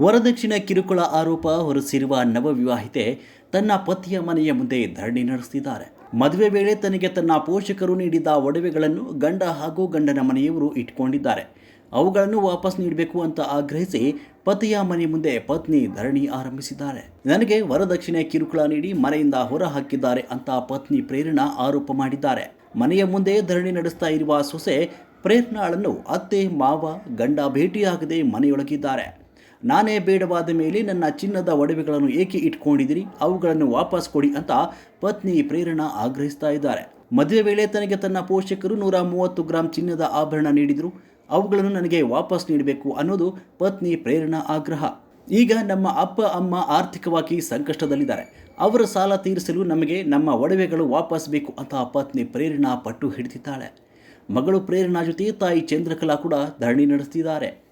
ವರದಕ್ಷಿಣೆ ಕಿರುಕುಳ ಆರೋಪ ಹೊರಸಿರುವ ನವವಿವಾಹಿತೆ ತನ್ನ ಪತಿಯ ಮನೆಯ ಮುಂದೆ ಧರಣಿ ನಡೆಸಿದ್ದಾರೆ ಮದುವೆ ವೇಳೆ ತನಗೆ ತನ್ನ ಪೋಷಕರು ನೀಡಿದ್ದ ಒಡವೆಗಳನ್ನು ಗಂಡ ಹಾಗೂ ಗಂಡನ ಮನೆಯವರು ಇಟ್ಕೊಂಡಿದ್ದಾರೆ. ಅವುಗಳನ್ನು ವಾಪಸ್ ನೀಡಬೇಕು ಅಂತ ಆಗ್ರಹಿಸಿ ಪತಿಯ ಮನೆ ಮುಂದೆ ಪತ್ನಿ ಧರಣಿ ಆರಂಭಿಸಿದ್ದಾರೆ. ನನಗೆ ವರದಕ್ಷಿಣೆ ಕಿರುಕುಳ ನೀಡಿ ಮನೆಯಿಂದ ಹೊರ ಹಾಕಿದ್ದಾರೆ ಅಂತ ಪತ್ನಿ ಪ್ರೇರಣಾ ಆರೋಪ ಮಾಡಿದ್ದಾರೆ. ಮನೆಯ ಮುಂದೆ ಧರಣಿ ನಡೆಸ್ತಾ ಇರುವ ಸೊಸೆ ಪ್ರೇರಣಾಳನ್ನು ಅತ್ತೆ, ಮಾವ, ಗಂಡ ಭೇಟಿಯಾಗದೆ ಮನೆಯೊಳಗಿದ್ದಾರೆ. ನಾನೇ ಬೇಡವಾದ ಮೇಲೆ ನನ್ನ ಚಿನ್ನದ ಒಡವೆಗಳನ್ನು ಏಕೆ ಇಟ್ಕೊಂಡಿದ್ದೀರಿ? ಅವುಗಳನ್ನು ವಾಪಸ್ ಕೊಡಿ ಅಂತ ಪತ್ನಿ ಪ್ರೇರಣಾ ಆಗ್ರಹಿಸ್ತಾ ಇದ್ದಾರೆ. ಮದುವೆ ವೇಳೆ ತನಗೆ ತನ್ನ ಪೋಷಕರು ನೂರ ಮೂವತ್ತು ಗ್ರಾಂ ಚಿನ್ನದ ಆಭರಣ ನೀಡಿದರು. ಅವುಗಳನ್ನು ನನಗೆ ವಾಪಸ್ ನೀಡಬೇಕು ಅನ್ನೋದು ಪತ್ನಿ ಪ್ರೇರಣಾ ಆಗ್ರಹ. ಈಗ ನಮ್ಮ ಅಪ್ಪ, ಅಮ್ಮ ಆರ್ಥಿಕವಾಗಿ ಸಂಕಷ್ಟದಲ್ಲಿದ್ದಾರೆ. ಅವರ ಸಾಲ ತೀರಿಸಲು ನಮಗೆ ನಮ್ಮ ಒಡವೆಗಳು ವಾಪಸ್ ಬೇಕು ಅಂತ ಪತ್ನಿ ಪ್ರೇರಣಾ ಪಟ್ಟು ಹಿಡಿದಿದ್ದಾಳೆ. ಮಗಳು ಪ್ರೇರಣಾ ಜೊತೆ ತಾಯಿ ಚಂದ್ರಕಲಾ ಕೂಡ ಧರಣಿ ನಡೆಸ್ತಿದ್ದಾರೆ.